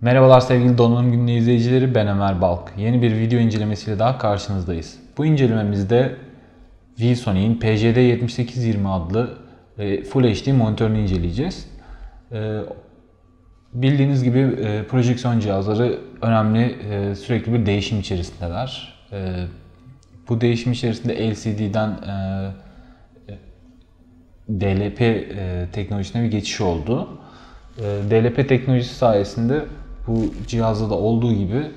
Merhabalar sevgili Donanım Günlüğü izleyicileri ben Ömer Balk. Yeni bir video incelemesiyle daha karşınızdayız. Bu incelememizde VSonic'in PJD7820 adlı e, Full HD monitörünü inceleyeceğiz. E, bildiğiniz gibi e, projeksiyon cihazları önemli sürekli bir değişim içerisindeler. Bu değişim içerisinde LCD'den DLP teknolojisine bir geçiş oldu. DLP teknolojisi sayesinde bu cihazda da olduğu gibi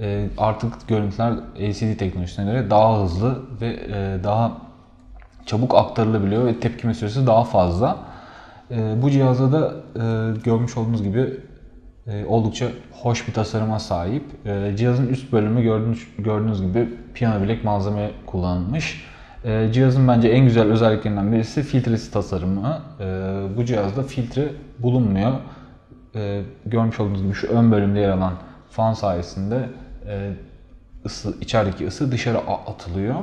e, artık görüntüler LCD teknolojisine göre daha hızlı ve e, daha çabuk aktarılabiliyor ve tepkime süresi daha fazla. E, bu cihazda da görmüş olduğunuz gibi oldukça hoş bir tasarıma sahip. Cihazın üst bölümü gördüğünüz, gördüğünüz gibi piyano bilek malzeme kullanılmış. Cihazın bence en güzel özelliklerinden birisi filtresi tasarımı. Bu cihazda filtre bulunmuyor e, görmüş olduğunuz gibi şu ön bölümde yer alan fan sayesinde e, ısı, içerideki ısı dışarı atılıyor.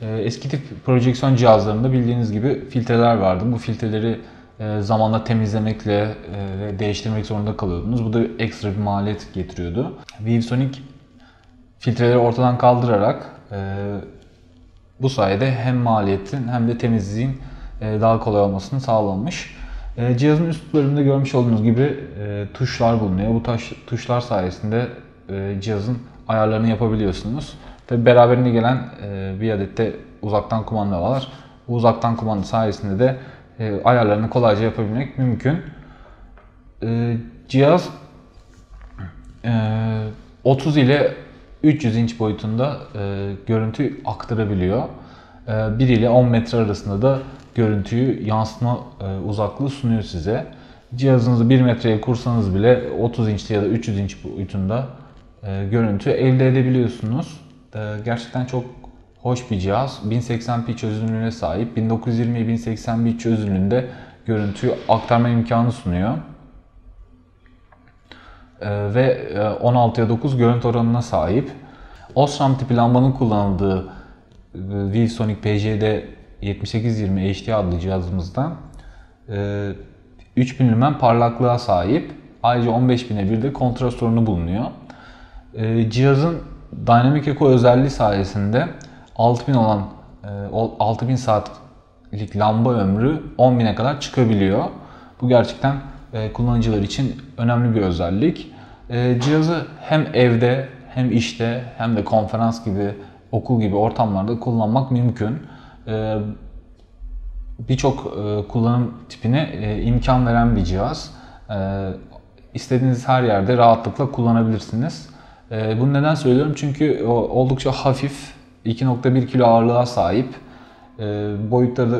E, eski tip projeksiyon cihazlarında bildiğiniz gibi filtreler vardı. Bu filtreleri e, zamanla temizlemekle e, değiştirmek zorunda kalıyordunuz. Bu da ekstra bir maliyet getiriyordu. ViewSonic filtreleri ortadan kaldırarak e, bu sayede hem maliyetin hem de temizliğin e, daha kolay olmasını sağlamış. E, cihazın üst bölümünde görmüş olduğunuz gibi e, tuşlar bulunuyor. Bu taş, tuşlar sayesinde e, cihazın ayarlarını yapabiliyorsunuz. Tabi beraberinde gelen bir adet de uzaktan kumanda var. Bu uzaktan kumanda sayesinde de ayarlarını kolayca yapabilmek mümkün. Cihaz 30 ile 300 inç boyutunda görüntü aktarabiliyor. 1 ile 10 metre arasında da görüntüyü yansıtma e, uzaklığı sunuyor size. Cihazınızı 1 metreye kursanız bile 30 inçli ya da 300 inç boyutunda e, görüntü elde edebiliyorsunuz. E, gerçekten çok hoş bir cihaz. 1080p çözünürlüğüne sahip. 1920-1080p çözünürlüğünde görüntüyü aktarma imkanı sunuyor. Ve 16'ya 9 görüntü oranına sahip. Osram tipi lambanın kullanıldığı ViewSonic PJ'de 7820 HD adlı cihazımızda 3000 lümen parlaklığa sahip. Ayrıca 15000'e bir de kontrast sorunu bulunuyor. E, cihazın Dynamic Echo özelliği sayesinde 6000 olan 6000 e, saatlik lamba ömrü 10.000'e kadar çıkabiliyor. Bu gerçekten e, kullanıcılar için önemli bir özellik. Cihazı hem evde hem işte hem de konferans gibi okul gibi ortamlarda kullanmak mümkün. Ee, birçok e, kullanım tipine e, imkan veren bir cihaz. Ee, istediğiniz her yerde rahatlıkla kullanabilirsiniz. Ee, bunu neden söylüyorum? Çünkü oldukça hafif, 2.1 kilo ağırlığa sahip. Boyutları da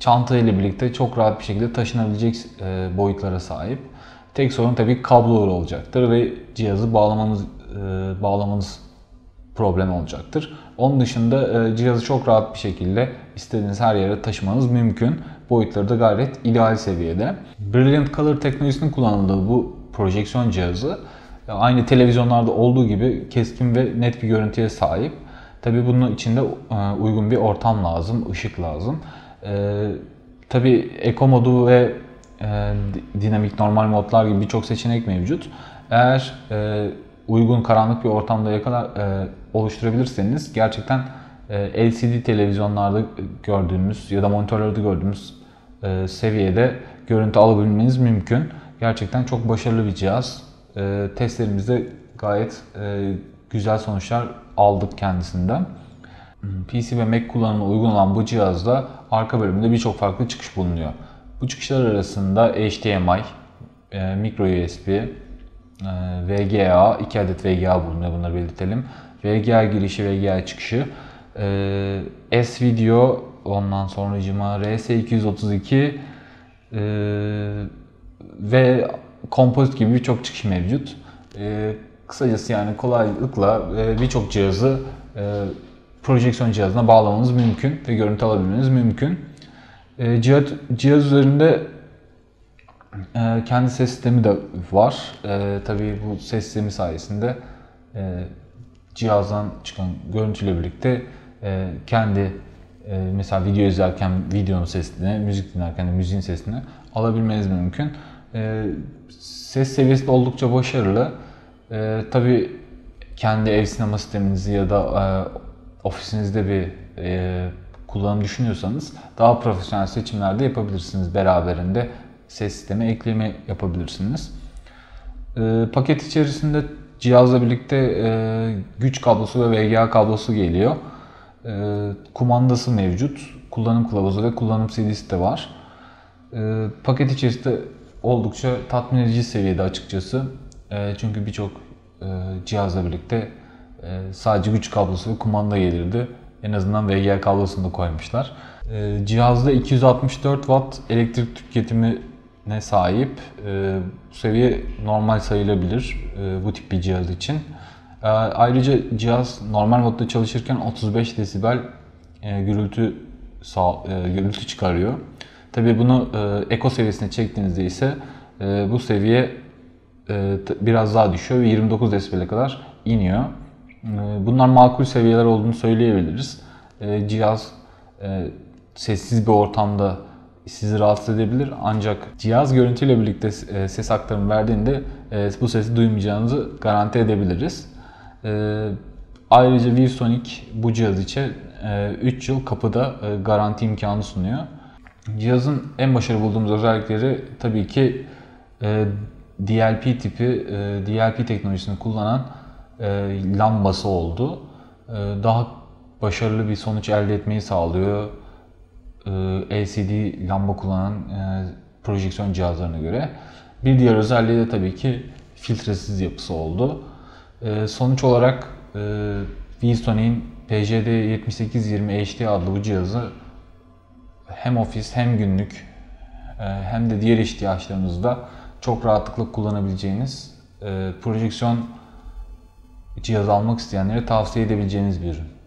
çanta ile birlikte çok rahat bir şekilde taşınabilecek e, boyutlara sahip. Tek sorun tabii kabloları olacaktır ve cihazı bağlamanız bağlamanız problem olacaktır. Onun dışında e, cihazı çok rahat bir şekilde istediğiniz her yere taşımanız mümkün. Boyutları da gayet ideal seviyede. Brilliant Color teknolojisinin kullanıldığı bu projeksiyon cihazı e, aynı televizyonlarda olduğu gibi keskin ve net bir görüntüye sahip. Tabii bunun içinde e, uygun bir ortam lazım, ışık lazım. Tabii Eco modu ve dinamik normal modlar gibi birçok seçenek mevcut. Eğer uygun karanlık bir ortamda yakalar e, oluşturabilirseniz gerçekten e, LCD televizyonlarda gördüğümüz ya da monitörlerde gördüğümüz e, seviyede görüntü alabilmeniz mümkün. Gerçekten çok başarılı bir cihaz. E, testlerimizde gayet e, güzel sonuçlar aldık kendisinden. PC ve Mac kullanımına uygun olan bu cihazda arka bölümünde birçok farklı çıkış bulunuyor. Bu çıkışlar arasında HDMI, e, micro USB, VGA, 2 adet VGA bulunuyor bunları belirtelim. VGA girişi, VGA çıkışı. Ee, S-Video, ondan sonra cima RS232 ee, ve kompozit gibi birçok çıkış mevcut. Kısacası yani kolaylıkla e, birçok cihazı e, projeksiyon cihazına bağlamanız mümkün ve görüntü alabilmeniz mümkün. Cihaz, cihaz üzerinde e, kendi ses sistemi de var. E, tabii bu ses sistemi sayesinde e, cihazdan çıkan görüntüyle birlikte e, kendi e, mesela video izlerken videonun sesini, müzik dinlerken de müziğin sesini alabilmeniz mümkün. E, ses seviyesi de oldukça başarılı. E, tabii kendi ev sinema sisteminizi ya da e, ofisinizde bir e, kullanım düşünüyorsanız daha profesyonel seçimlerde yapabilirsiniz. Beraberinde ses sistemi ekleme yapabilirsiniz. E, paket içerisinde cihazla birlikte e, güç kablosu ve VGA kablosu geliyor. E, kumandası mevcut. Kullanım kılavuzu ve kullanım CD'si de var. E, paket içerisinde oldukça tatmin edici seviyede açıkçası. E, çünkü birçok e, cihazla birlikte e, sadece güç kablosu ve kumanda gelirdi. En azından VGA kablosunu da koymuşlar. E, cihazda 264 Watt elektrik tüketimine sahip. E, bu seviye normal sayılabilir e, bu tip bir cihaz için. E, ayrıca cihaz normal modda çalışırken 35 desibel e, gürültü sağ, e, gürültü çıkarıyor. Tabii bunu e, eko seviyesine çektiğinizde ise e, bu seviye e, biraz daha düşüyor ve 29 desibele kadar iniyor. E, bunlar makul seviyeler olduğunu söyleyebiliriz. E, cihaz e, sessiz bir ortamda sizi rahatsız edebilir ancak cihaz görüntüyle birlikte e, ses aktarımı verdiğinde e, bu sesi duymayacağınızı garanti edebiliriz. E, ayrıca ViewSonic bu cihaz için 3 yıl kapıda garanti imkanı sunuyor. Cihazın en başarılı bulduğumuz özellikleri tabii ki DLP tipi, DLP teknolojisini kullanan lambası oldu. Daha başarılı bir sonuç elde etmeyi sağlıyor. LCD lamba kullanan projeksiyon cihazlarına göre. Bir diğer özelliği de tabii ki filtresiz yapısı oldu. Sonuç olarak ViewSony'in PJD 7820 HD adlı bu cihazı hem ofis hem günlük hem de diğer ihtiyaçlarınızda çok rahatlıkla kullanabileceğiniz projeksiyon cihazı almak isteyenlere tavsiye edebileceğiniz bir ürün.